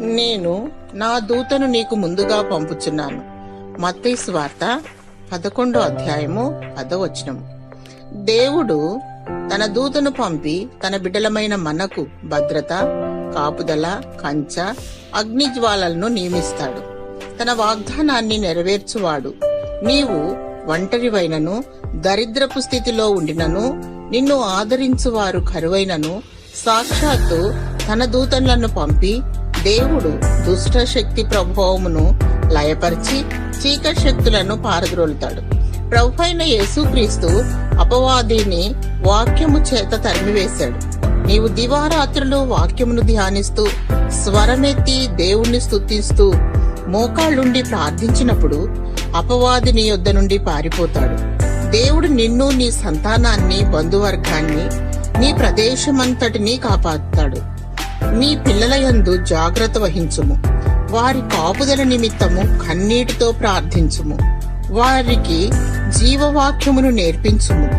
నేను నా దూతను నీకు ముందుగా పంపుచున్నాను. మత్తయి వార్త పదకొండో అధ్యాయము పదవచనము దేవుడు తన దూతను పంపి తన బిడ్డలమైన మనకు భద్రత కాపుదల కంచ అగ్నిజ్వాలలను నియమిస్తాడు. తన వాగ్దానాన్ని నెరవేర్చువాడు. నీవు ఒంటరివైనను దరిద్రపు స్థితిలో ఉండినను నిన్ను ఆదరించువారు కరువైనను సాక్షాత్తు తన దూతలను పంపి దేవుడు దుష్ట శక్తి ప్రభావమును లయపరిచి చీకటి శక్తులను పారద్రోలుతాడు. ప్రభు అయిన యేసుక్రీస్తు అపవాదిని వాక్యము చేత తరిమివేశాడు. నీవు దివారాత్రులు వాక్యమును ధ్యానిస్తూ స్వరమెత్తి దేవుణ్ణి స్తుతిస్తూ మోకాళ్ళుండి ప్రార్థించినప్పుడు అపవాది నీ యొద్ద నుండి పారిపోతాడు. దేవుడు నిన్ను నీ సంతానాన్ని బంధువర్గాన్ని నీ ప్రదేశమంతటినీ కాపాడుతాడు. నీ పిల్లల యందు జాగ్రత్త వహించుము. వారి కాపుదల నిమిత్తము కన్నీటితో ప్రార్థించుము. వారికి జీవవాక్యమును నేర్పించుము.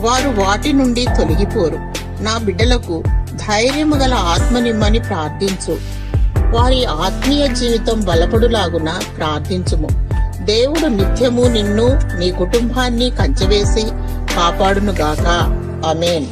వారు వాటి నుండి తొలగిపోరు. నా బిడ్డలకు ధైర్యము గల ఆత్మనిమ్మని ప్రార్థించు. వారి ఆత్మీయ జీవితం బలపడులాగున ప్రార్థించుము. దేవుడు నిత్యము నిన్ను నీ కుటుంబాన్ని కంచవేసి కాపాడునుగాక. అమేన్